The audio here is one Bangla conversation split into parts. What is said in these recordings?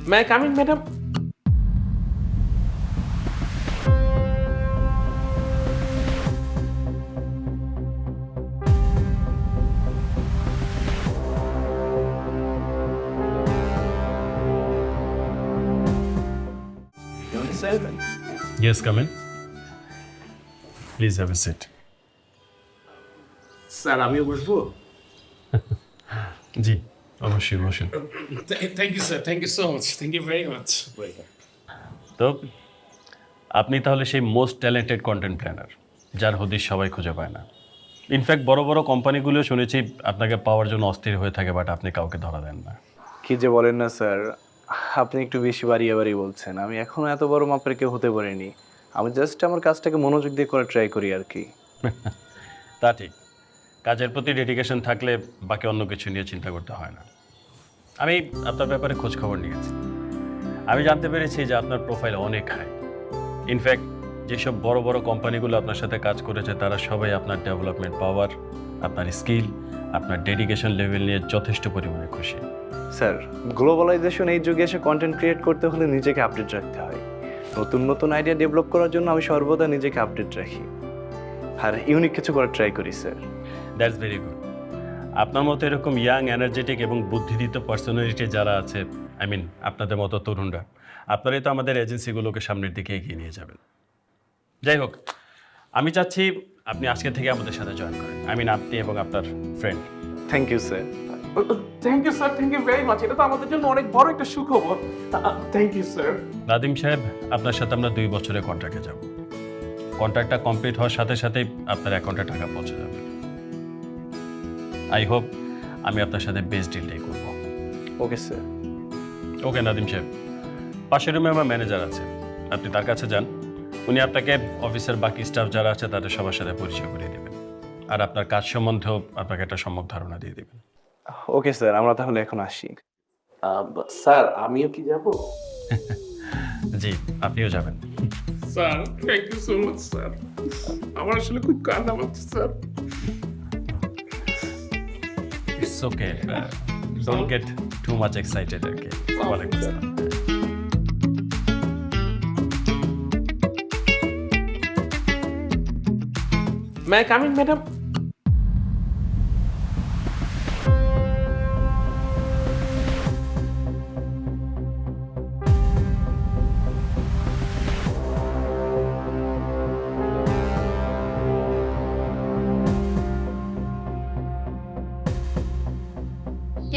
May I come in, madam? You want to say anything? Yes, come in. Please have a seat. Sir আমিও বসবো জি অবশ্যই বসুন thank you sir thank you so much thank you very much তো আপনি তাহলে সেই মোস্ট ট্যালেন্টেড কন্টেন্ট প্ল্যানার যার হদিশ সবাই খুঁজে পায় না। ইনফ্যাক্ট বড় বড় কোম্পানিগুলো শুনেছি আপনাকে পাওয়ার জন্য অস্থির হয়ে থাকে বাট আপনি কাউকে ধরা দেন না। কি যে বলেন না স্যার আপনি একটু বেশি বাড়িয়ে বাড়িয়ে বলছেন। আমি এখনও এত বড় মাপের কেউ হতে পারিনি। আমি জাস্ট আমার কাজটাকে মনোযোগ দিয়ে করে ট্রাই করি আর কি। তা ঠিক। কাজের প্রতি ডেডিকেশন থাকলে বাকি অন্য কিছু নিয়ে চিন্তা করতে হয় না। আমি আপনার ব্যাপারে খোঁজ খবর নিয়েছি। আমি জানতে পেরেছি যে আপনার প্রোফাইল অনেক হাই। ইনফ্যাক্ট যেসব বড় বড় কোম্পানিগুলো আপনার সাথে কাজ করেছে তারা সবাই আপনার ডেভেলপমেন্ট পাওয়ার আপনার স্কিল আপনার ডেডিকেশন লেভেল নিয়ে যথেষ্ট পরিমাণে খুশি। স্যার গ্লোবালাইজেশন এই যুগে এসে কন্টেন্ট ক্রিয়েট করতে হলে নিজেকে আপডেট রাখতে হয়। নতুন নতুন আইডিয়া ডেভেলপ করার জন্য আমি সর্বদা নিজেকে আপডেট রাখি। আর ইউনিক কিছু করার ট্রাই করি স্যার। দ্যাটস ভেরি গুড আপনার মতো এরকম ইয়াং এনার্জেটিক এবং বুদ্ধিদীপ্ত পার্সোনালিটি যারা আছে আই মিন আপনাদের মতো তরুণরা আপনারাই তো আমাদের এজেন্সিগুলোকে সামনের দিকে এগিয়ে নিয়ে যাবেন। যাই হোক আমি চাচ্ছি আপনি আজকে থেকে আমাদের সাথে জয়েন করেন। আই মিন আপনি এবং আপনার friend thank you sir thank you sir thank you very much এটা তো আমাদের জন্য অনেক বড় একটা সুখবর। থ্যাংক ইউ স্যার নাদিম সাহেব আপনার সাথে আমরা দুই বছরের কন্ট্রাক্টে যাব। কন্ট্রাক্টটা কমপ্লিট হওয়ার সাথে সাথেই আপনার অ্যাকাউন্টে টাকা পৌঁছে যাবে। আই হোপ আমি আপনার সাথে বেস্ট ডিলটাই করব। Okay sir. ওকে নাদিম সাহেব। পাশের রুমে আমার ম্যানেজার আছে। আপনি তার কাছে যান। উনি আপনাকে অফিসের বাকি স্টাফ যারা আছে তাদের সবার সাথে পরিচয় করিয়ে দেবেন। আর আপনার কাজ সম্বন্ধেও আপনাকে একটা সম্যক ধারণা দিয়ে দেবেন। ওকে স্যার আমরা তাহলে এখন আসি। স্যার আমিও কি যাব? জি আপনিও যাবেন। Sir thank you so much sir. আমার আসলে খুব কান্না পাচ্ছে sir. It's okay. Uh, don't get too much excited, okay? Waalaikumsalam. May I come in, madam?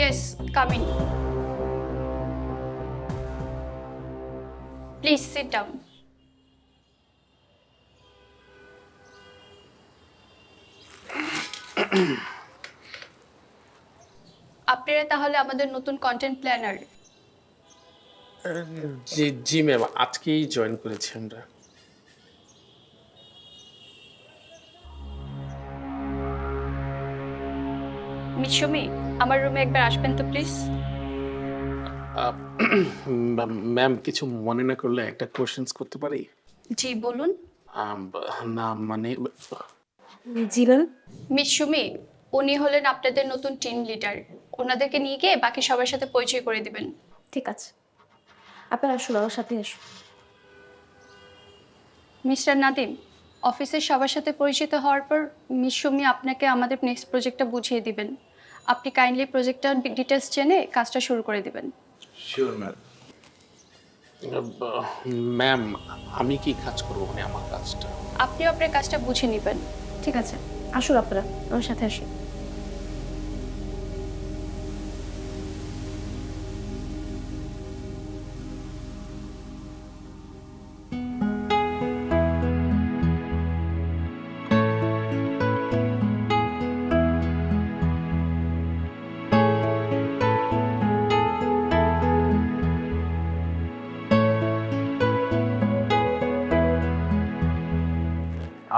Yes, come in. Please sit down. আপনারা তাহলে আমাদের নতুন কন্টেন্ট প্ল্যানার জি জি ম্যাম আজকেই জয়েন করেছি আমরা মিশুমি আমার রুমে একবার আসবেন তো প্লিজ? ম্যাম কিছু মনে না করলে একটা কোশ্চেন্স করতে পারি? জি বলুন। না মানে জি ম্যাম মিশুমি উনি হলেন আপনাদের নতুন টিম লিডার ওনাদেরকে নিয়ে গিয়ে বাকি সবার সাথে পরিচয় করে দিবেন। ঠিক আছে। আপনারা আসুন আমার সাথে আসুন। মিস্টার নাদিম অফিসের সবার সাথে পরিচিত হওয়ার পর মিস সুমি আপনাকে আমাদের নেক্সট প্রজেক্টটা বুঝিয়ে দিবেন। আপনি কাইন্ডলি প্রজেক্টটার ডিটেলস জেনে কাজটা শুরু করে দিবেন। শিওর ম্যাম ম্যাম আমি কি কাজ করব মানে আমার কাজটা? আপনিও আপনার কাজটা বুঝে নেবেন ঠিক আছে? আসুন আপনারা আমার সাথে আসুন।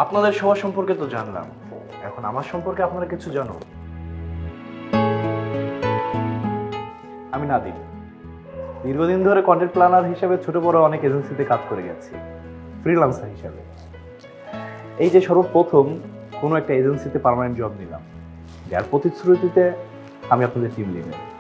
আপনাদের সবার সম্পর্কে তো জানলাম। এখন আমার সম্পর্কে আপনারা কিছু জানো আমি নাদিম। দীর্ঘদিন ধরে কন্টেন্ট প্ল্যানার হিসেবে ছোট বড় অনেক এজেন্সিতে কাজ করে গেছি। ফ্রিল্যান্সার হিসেবে। এই যে সর্বপ্রথম কোনো একটা এজেন্সিতে পার্মানেন্ট জব নিলাম। যার প্রতিশ্রুতিতে আমি আপনাদের টিম লিডার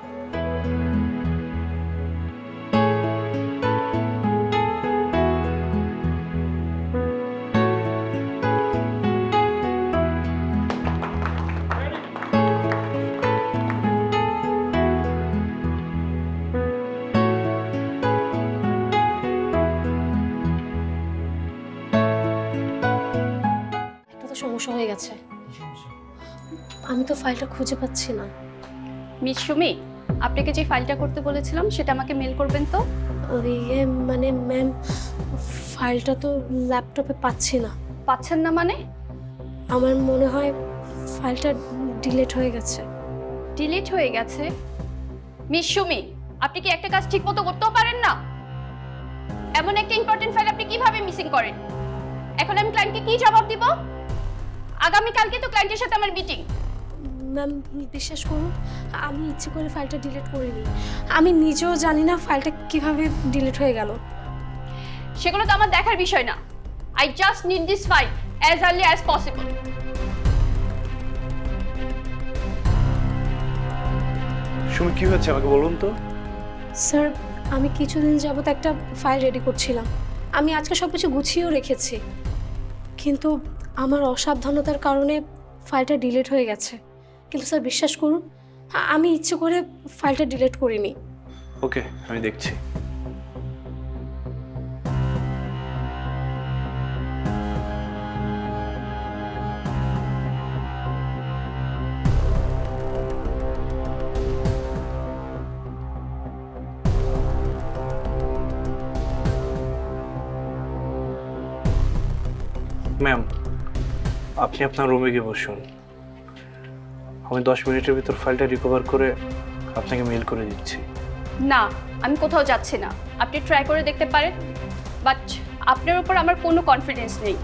গেছে। আমি তো ফাইলটা খুঁজে পাচ্ছি না। মিস সুমি আপনাকে যে ফাইলটা করতে বলেছিলাম সেটা আমাকে মেল করবেন তো? ওই ইয়ে মানে ম্যাম ফাইলটা তো ল্যাপটপে পাচ্ছি না। পাচ্ছেন না মানে? আমার মনে হয় ফাইলটা ডিলিট হয়ে গেছে। ডিলিট হয়ে গেছে? মিস সুমি আপনি কি একটা কাজ ঠিকমতো করতেও পারেন না? এমন একটা ইম্পর্টেন্ট ফাইল আপনি কীভাবে মিসিং করেন? এখন আমি ক্লায়েন্টকে কি জবাব দিব? আগামী কালকে তো ক্লায়েন্টের সাথে আমার মিটিং ম্যাম বিশ্বাস করুন। আমি ইচ্ছে করে ফাইলটা ডিলিট করিনি আমি নিজেও জানি না ফাইলটা কীভাবে ডিলিট হয়ে গেল। সেগুলো তো আমার দেখার বিষয় না। I just need this file as early as possible Sumi কি হয়েছে? আমাকে বলুন তো। স্যার আমি কিছুদিন যাবত একটা ফাইল রেডি করছিলাম। আমি আজকে সব কিছু গুছিয়েও রেখেছি। কিন্তু আমার অসাবধানতার কারণে ফাইলটা ডিলিট হয়ে গেছে। কিন্তু স্যার, বিশ্বাস করুন আমি ইচ্ছে করে ফাইলটা ডিলিট করিনি। ওকে, আমি দেখছি। ম্যাম আপনি আপনার রুমে গিয়ে বসুন। আমি দশ মিনিটের ভিতর ফাইলটা রিকভার করে আপনাকে মেল করে দিচ্ছি। না, আমি কোথাও যাচ্ছি না। আপনি ট্রাই করে দেখতে পারেন বাট আপনার উপর আমার কোনো কনফিডেন্স নেই।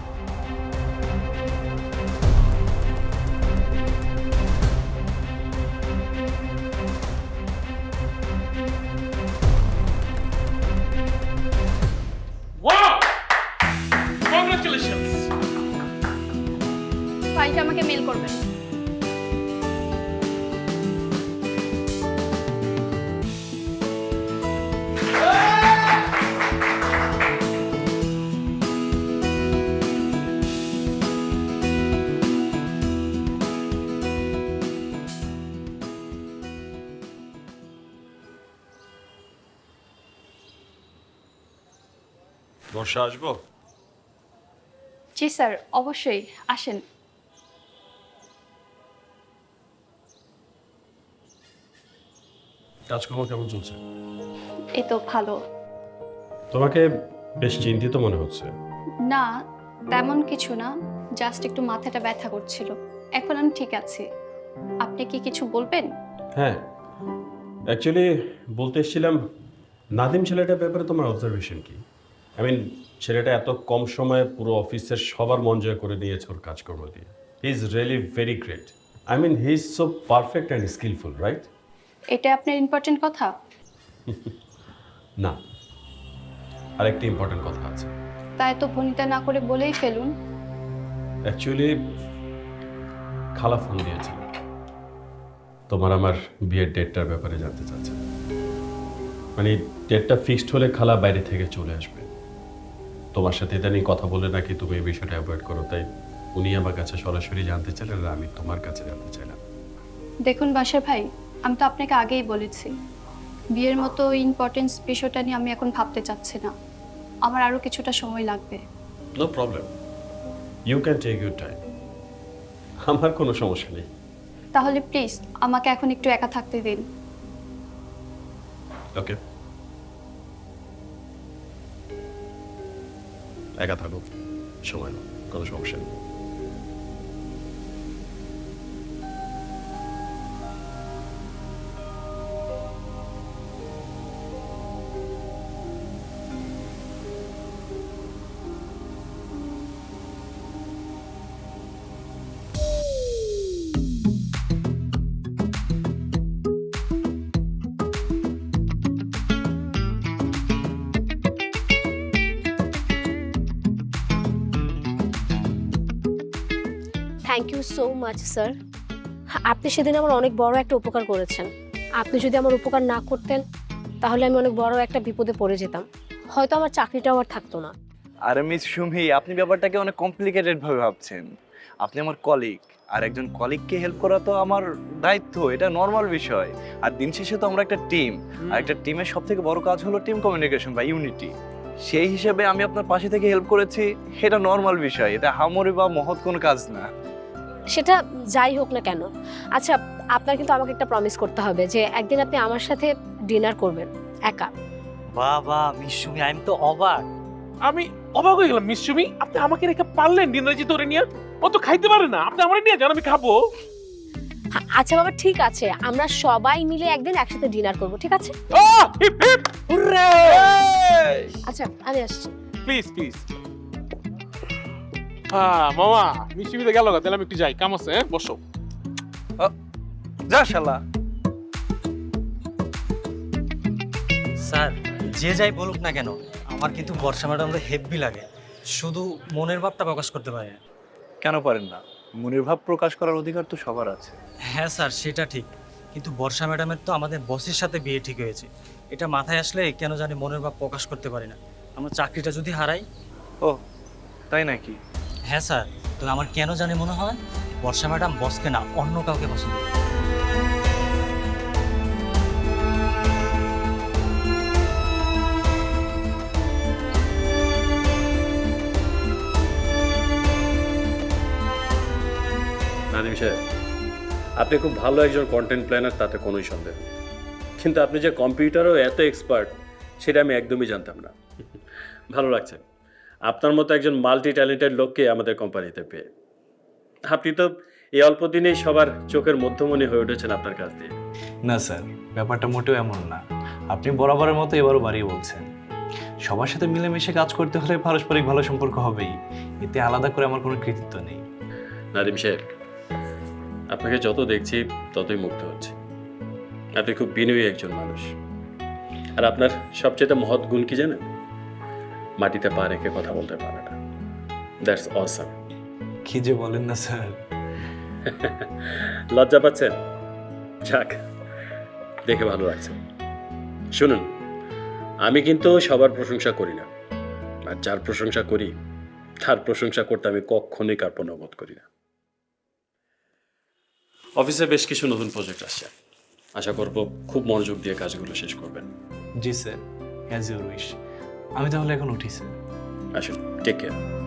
ফাইলটা আমাকে মেল করবেন। বর্ষা আসব? জি স্যার অবশ্যই। আসেন। কাজকর্ম কেমন চলছে? এই তো ভালো। তোমাকে বেশ চিন্তিত মনে হচ্ছে। না তেমন কিছু না জাস্ট একটু মাথাটা ব্যথা করছিল। এখন আমি ঠিক আছি। আপনি কি কিছু বলবেন? হ্যাঁ। অ্যাকচুয়ালি বলতে এসেছিলাম নাদিম ছেলেটার ব্যাপারে তোমার অবজারভেশন কি? আই মিন ছেলেটা এত কম সময়ে পুরো অফিসের সবার মন জয় করে নিয়েছে ওর কাজকর্ম দিয়ে। He is really very great I mean he is so perfect and skillful right এটা আপনার ইম্পর্টেন্ট কথা? না। আরেকটি ইম্পর্টেন্ট কথা আছে। তাই তো ভনিতা না করে বলেই ফেলুন। অ্যাকচুয়ালি খালা ফোন দিয়েছিল তোমার আমার বিয়ের ডেটটার ব্যাপারে জানতে চাচ্ছে মানে ডেটটা ফিক্সড হলে খালা বাইরে থেকে চলে আসবে। তোমার সাথে ইদানিং কথা বলে নাকি তুমি এই বিষয়টা অ্যাভয়েড করো? তাই উনি আমার কাছে সরাসরি জানতে চাইলেন আর আমি তোমার কাছে জানতে চাইলাম। দেখুন বাসার ভাই আমি তো আপনাকে আগেই বলেছি বিয়ের মতো ইম্পর্টেন্স বিষয়টা নিয়ে আমি এখন ভাবতে চাচ্ছি না। আমার আরও কিছুটা সময় লাগবে। No problem you can take your time আমার কোনো সমস্যা নেই। তাহলে প্লিজ আমাকে এখন একটু একা থাকতে দিন। ওকে একা থাকো সময় নাও কোনো সমস্যা নেই। Thank you so much sir আপনি সেদিন আমার অনেক বড় একটা উপকার করেছেন। আপনি যদি আমার উপকার না করতেন তাহলে আমি অনেক বড় একটা বিপদে পড়ে যেতাম। হয়তো আমার চাকরিটাও আর থাকতো না। আরে মিস সুমি আপনি ব্যাপারটাকে অনেক কমপ্লিকেটেড ভাবে ভাবছেন। আপনি আমার কলিগ আর একজন কলিগকে হেল্প করা তো আমার দায়িত্ব এটা নর্মাল বিষয়। আর দিন শেষে তো আমরা একটা টিম আর একটা টিমের সব থেকে বড় কাজ হলো টিম কমিউনিকেশন বা ইউনিটি সেই হিসেবে আমি আপনার পাশে থেকে হেল্প করেছি এটা নর্মাল বিষয়। এটা হামরি বা মহৎ কোনো কাজ না। সেটা যাই হোক না কেন। আচ্ছা আপনার কিন্তু আমাকে একটা প্রমিস করতে হবে যে একদিন আপনি আমার সাথে ডিনার করবেন একা। বাবা মিশুমি আই এম তো অবাক। আমি অবাক হয়ে গেলাম মিস সুমি আপনি আমাকে রেখে পারলেন ডিনারে ধরে নিয়ে? ও তো খাইতে পারে না আপনি আমার নিয়ে যান আমি খাব। আচ্ছা বাবা ঠিক আছে আমরা সবাই মিলে একদিন একসাথে ডিনার করব ঠিক আছে? আহ হিপ হিপ আচ্ছা আমি আসছি। প্লিজ প্লিজ হ্যাঁ মামা মিষ্টি গেল গা তাহলে আমি একটু যাই। কাম আছে হ্যাঁ? বসো। যা শালা। স্যার যে যাই বলুক না কেন আমার কিন্তু বর্ষা ম্যাডামকে হেভি লাগে। শুধু মনের ভাবটা প্রকাশ করতে পারে না। কেন পারেন না? মনের ভাব প্রকাশ করার অধিকার তো সবার আছে। হ্যাঁ স্যার সেটা ঠিক। কিন্তু বর্ষা ম্যাডামের তো আমাদের বসের সাথে বিয়ে ঠিক হয়েছে। এটা মাথায় আসলে কেন জানি মনের ভাব প্রকাশ করতে পারি না। আমরা চাকরিটা যদি হারাই? ও তাই নাকি? হ্যাঁ স্যার তো আমার কেন জানি মনে হয় বর্ষা ম্যাডাম বসকে না, অন্য কাউকে পছন্দ আপনি খুব ভালো একজন কন্টেন্ট প্ল্যানার তাতে কোনোই সন্দেহ কিন্তু আপনি যে কম্পিউটারও এত এক্সপার্ট সেটা আমি একদমই জানতাম না। ভালো লাগছে। আপনার মতো একজন মাল্টি ট্যালেন্টেড লোককে আমাদের কোম্পানিতে পেয়ে। আপনি তো এই অল্প দিনেই সবার চোখের মধ্যমণি হয়ে উঠেছেন আপনার কাছ দিয়ে। না স্যার ব্যাপারটা মোটেও এমন না। আপনি বরাবরের মতো এবারও বাড়িয়ে বলছেন। সবার সাথে মিলেমিশে কাজ করতে হলে পারস্পরিক ভালো সম্পর্ক হবেই। এতে আলাদা করে আমার কোনো কৃতিত্ব নেই। নাদিম সাহেব আপনাকে যত দেখছি ততই মুগ্ধ হচ্ছে। আপনি খুব বিনয়ী একজন মানুষ। আর আপনার সবচেয়ে মহৎ গুণ কি জানেন? মাটিতে পা রেখে কথা বলতে পারে না। দ্যাটস অসাম কি যে বলেন না স্যার। লজ্জা পাচ্ছেন? যাক দেখে ভালো লাগছে। শুনুন আমি কিন্তু সবার প্রশংসা করি না। আর যার প্রশংসা করি তার প্রশংসা করতে আমি কখনোই কার্পণ্য বোধ করি না। অফিসে বেশ কিছু নতুন প্রজেক্ট আসছে। আশা করব খুব মনোযোগ দিয়ে কাজগুলো শেষ করবেন। জি স্যার। অ্যাজ ইউর উইশ আমি তাহলে এখন উঠি স্যার। আসুন টেক কেয়ার